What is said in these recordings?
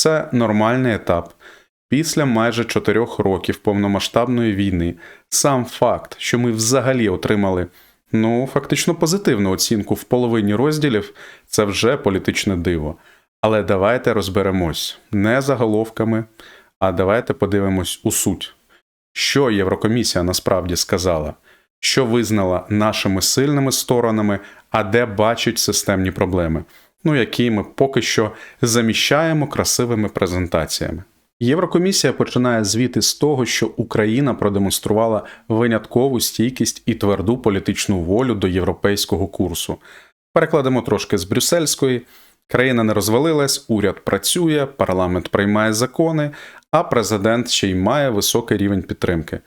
Це нормальний етап. Після майже чотирьох років повномасштабної війни сам факт, що ми взагалі отримали ну фактично позитивну оцінку в половині розділів, це вже політичне диво. Але давайте розберемось не заголовками, а давайте подивимось у суть. Що Єврокомісія насправді сказала, що визнала нашими сильними сторонами, а де бачить системні проблеми, ну які ми поки що заміщаємо красивими презентаціями. Єврокомісія починає звіти з того, що Україна продемонструвала виняткову стійкість і тверду політичну волю до європейського курсу. Перекладемо трошки з брюссельської. Країна не розвалилась, уряд працює, парламент приймає закони, а президент ще й має високий рівень підтримки.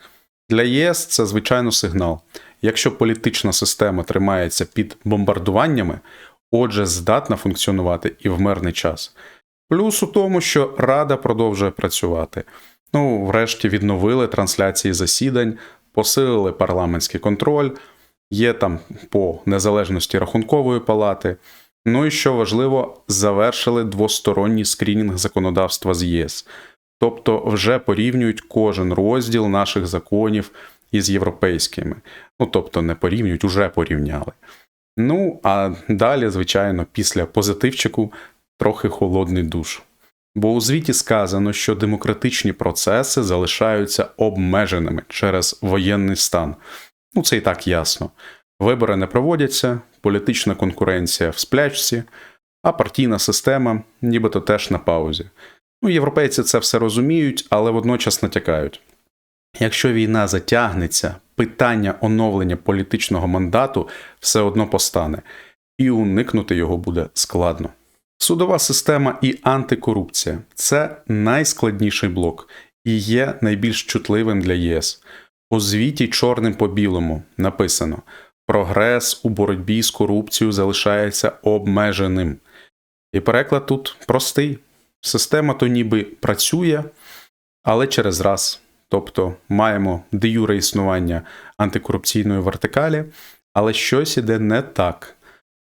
Для ЄС це звичайно сигнал. Якщо політична система тримається під бомбардуваннями, отже, здатна функціонувати і в мирний час. Плюс у тому, що Рада продовжує працювати. Ну, врешті відновили трансляції засідань, посилили парламентський контроль, є там по незалежності рахункової палати. Ну і що важливо, завершили двосторонній скрінінг законодавства з ЄС. Тобто вже порівнюють кожен розділ наших законів із європейськими. Ну тобто не порівнюють, уже порівняли. Ну, а далі, звичайно, після позитивчику трохи холодний душ. Бо у звіті сказано, що демократичні процеси залишаються обмеженими через воєнний стан. Ну, це і так ясно. Вибори не проводяться, політична конкуренція в сплячці, а партійна система нібито теж на паузі. Ну, європейці це все розуміють, але водночас натякають. Якщо війна затягнеться, питання оновлення політичного мандату все одно постане, і уникнути його буде складно. Судова система і антикорупція це найскладніший блок і є найбільш чутливим для ЄС. У звіті чорним по білому написано: прогрес у боротьбі з корупцією залишається обмеженим. І переклад тут простий. Система то ніби працює, але через раз. Тобто маємо де юре існування антикорупційної вертикалі, але щось іде не так.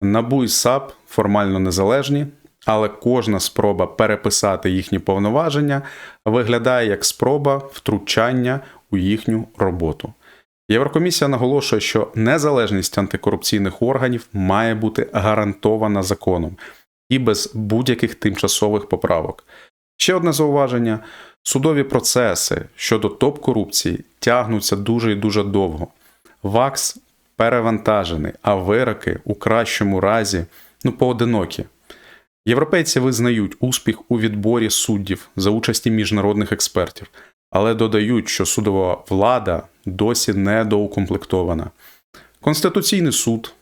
НАБУ і САП формально незалежні, але кожна спроба переписати їхні повноваження виглядає як спроба втручання у їхню роботу. Єврокомісія наголошує, що незалежність антикорупційних органів має бути гарантована законом і без будь-яких тимчасових поправок. Ще одне зауваження: судові процеси щодо топ-корупції тягнуться дуже і дуже довго. ВАКС перевантажений, а вироки у кращому разі ну, поодинокі. Європейці визнають успіх у відборі суддів за участі міжнародних експертів, але додають, що судова влада досі недоукомплектована. Конституційний суд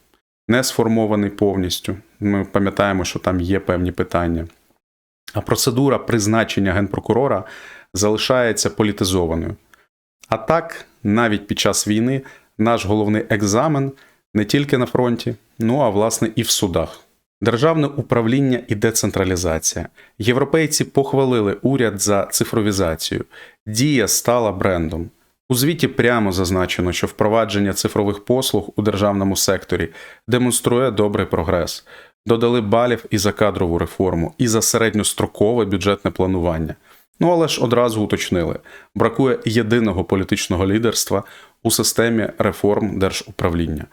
не сформований повністю. Ми пам'ятаємо, що там є певні питання. А процедура призначення генпрокурора залишається політизованою. А так, навіть під час війни наш головний екзамен не тільки на фронті, ну а власне і в судах. Державне управління і децентралізація. Європейці похвалили уряд за цифровізацію. Дія стала брендом. У звіті прямо зазначено, що впровадження цифрових послуг у державному секторі демонструє добрий прогрес. Додали балів і за кадрову реформу, і за середньострокове бюджетне планування. Ну але ж одразу уточнили: бракує єдиного політичного лідерства у системі реформ держуправління.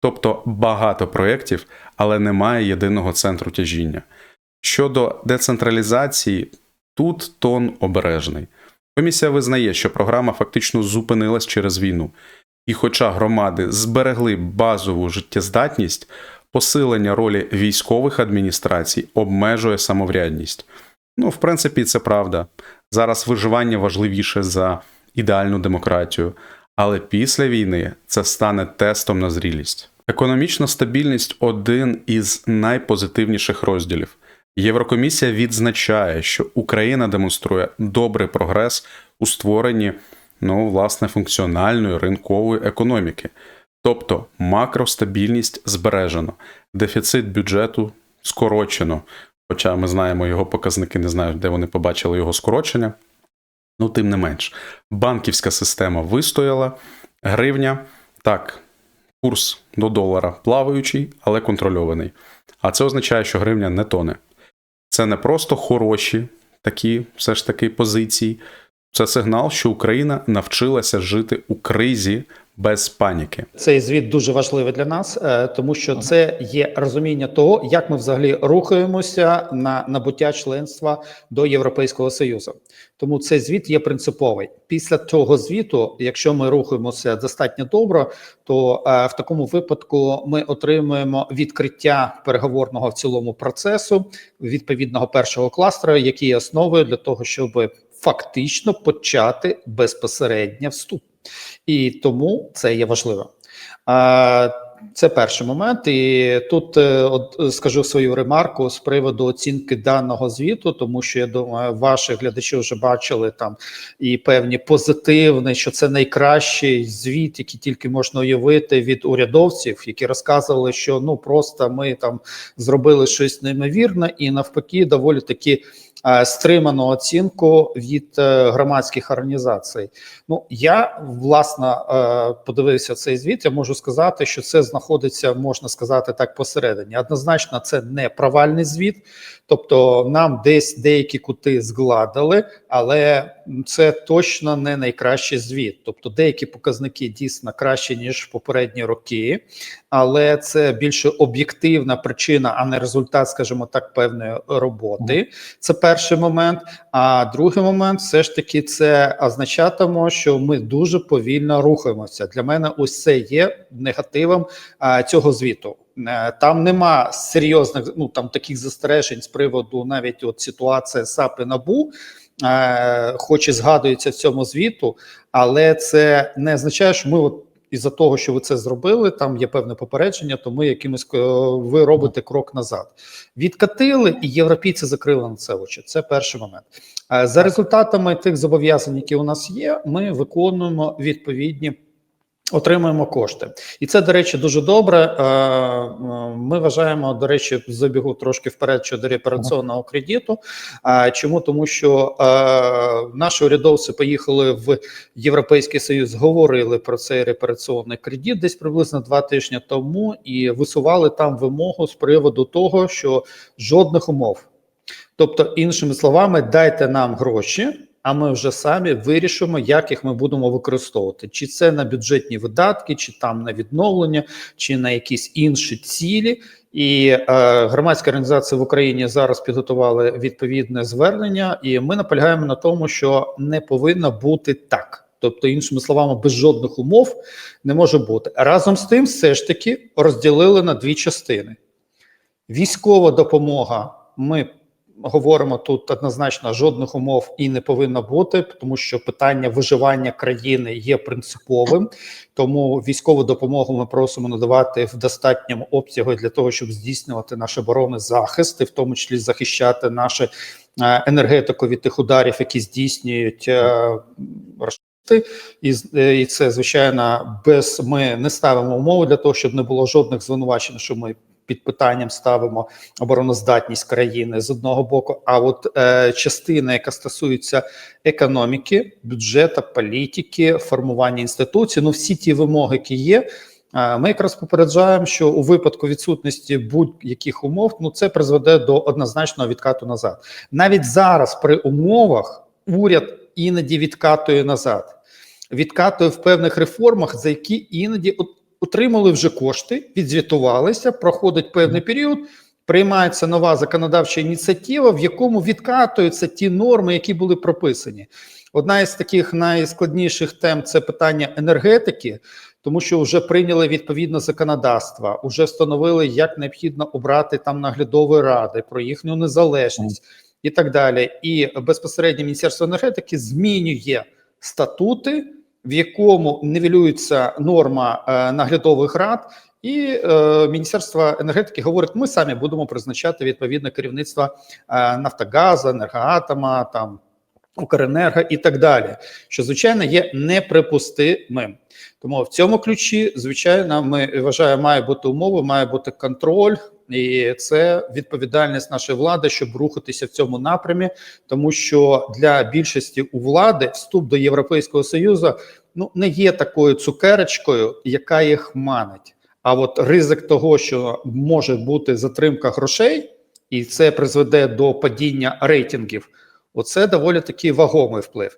Тобто багато проєктів, але немає єдиного центру тяжіння. Щодо децентралізації, тут тон обережний. Комісія визнає, що програма фактично зупинилась через війну, і, хоча громади зберегли базову життєздатність, посилення ролі військових адміністрацій обмежує самоврядність. Ну, в принципі, це правда. Зараз виживання важливіше за ідеальну демократію, але після війни це стане тестом на зрілість. Економічна стабільність один із найпозитивніших розділів. Єврокомісія відзначає, що Україна демонструє добрий прогрес у створенні ну, власне функціональної ринкової економіки, тобто макростабільність збережено, дефіцит бюджету скорочено. Хоча ми знаємо його показники, не знаю, де вони побачили його скорочення. Ну, тим не менш, банківська система вистояла, гривня так, курс до долара плаваючий, але контрольований. А це означає, що гривня не тоне. Це не просто хороші такі все ж таки позиції. Це сигнал, що Україна навчилася жити у кризі без паніки. Цей звіт дуже важливий для нас, е, тому що це є розуміння того, як ми взагалі рухаємося на набуття членства до Європейського союзу. Тому цей звіт є принциповий. Після цього звіту, якщо ми рухаємося достатньо добре, то е, в такому випадку ми отримуємо відкриття переговорного в цілому процесу відповідного першого кластера, який є основою для того, щоб фактично почати безпосередньо вступ. І тому це є важливо. Це перший момент, і тут е, от скажу свою ремарку з приводу оцінки даного звіту, тому що я думаю, ваші глядачі вже бачили там і певні позитивні, що це найкращий звіт, який тільки можна уявити від урядовців, які розказували, що ну просто ми там зробили щось неймовірне, і навпаки, доволі таки е, стриману оцінку від е, громадських організацій. Ну я власне подивився цей звіт. Я можу сказати, що це знаходиться, можна сказати так, посередині. Однозначно, це не провальний звіт, тобто нам десь деякі кути згладили, але це точно не найкращий звіт. Тобто, деякі показники дійсно кращі ніж в попередні роки, але це більше об'єктивна причина, а не результат, скажімо так, певної роботи. Це перший момент. А другий момент, все ж таки, це означатиме, що ми дуже повільно рухаємося. Для мене ось це є негативом цього звіту. Е, Там нема серйозних ну там таких застережень з приводу навіть от ситуації САП і НАБУ, е, хоч і згадується в цьому звіту, але це не означає, що ми от. Із-за того, що ви це зробили, там є певне попередження, то ми якимось е, ви робите крок назад. Відкатили, і європейці закрили на це очі. Це перший момент. Е, За результатами тих зобов'язань, які у нас є, ми виконуємо відповідні. Отримуємо кошти, і це, до речі, дуже добре. Е, е, Ми вважаємо, до речі, забігу трошки вперед щодо репераційного кредиту. А чому тому, що е, наші урядовці поїхали в Європейський Союз, говорили про цей репераційний кредит десь приблизно два тижні тому, і висували там вимогу з приводу того, що жодних умов. Тобто, іншими словами, дайте нам гроші. А ми вже самі вирішимо, як їх ми будемо використовувати: чи це на бюджетні видатки, чи там на відновлення, чи на якісь інші цілі. І е, громадські організації в Україні зараз підготували відповідне звернення, і ми наполягаємо на тому, що не повинно бути так. Тобто, іншими словами, без жодних умов не може бути. Разом з тим, все ж таки розділили на дві частини: військова допомога. Ми говоримо тут однозначно жодних умов і не повинно бути, тому що питання виживання країни є принциповим. Тому військову допомогу ми просимо надавати в достатньому обсягу для того, щоб здійснювати наш оборонний захист, і в тому числі захищати нашу е, енергетику від тих ударів, які здійснюють. е. І, е, і це звичайно без ми не ставимо умови для того, щоб не було жодних звинувачень, що ми під питанням ставимо обороноздатність країни з одного боку. А от е, частина, яка стосується економіки, бюджету, політики, формування інституцій, ну всі ті вимоги, які є. е, Ми якраз попереджаємо, що у випадку відсутності будь-яких умов ну це призведе до однозначного відкату назад. Навіть зараз при умовах уряд іноді відкатує назад, відкатує в певних реформах, за які іноді от отримали вже кошти, відзвітувалися, проходить певний період. Приймається нова законодавча ініціатива, в якому відкатуються ті норми, які були прописані. Одна із таких найскладніших тем це питання енергетики, тому що вже прийняли відповідне законодавство, вже встановили, як необхідно обрати там наглядові ради про їхню незалежність і так далі. І безпосередньо Міністерство енергетики змінює статути в якому нівелюється норма е, наглядових рад, і е, Міністерство енергетики говорить: ми самі будемо призначати відповідне керівництво е, Нафтогазу, енергоатома, там Укренерго і так далі, що звичайно є неприпустимим. Тому в цьому ключі, звичайно, ми вважаємо, має бути умови, має бути контроль, і це відповідальність нашої влади, щоб рухатися в цьому напрямі, тому що для більшості у влади вступ до Європейського союзу ну не є такою цукерочкою, яка їх манить. А от ризик того, що може бути затримка грошей, і це призведе до падіння рейтингів Оце доволі такий вагомий вплив.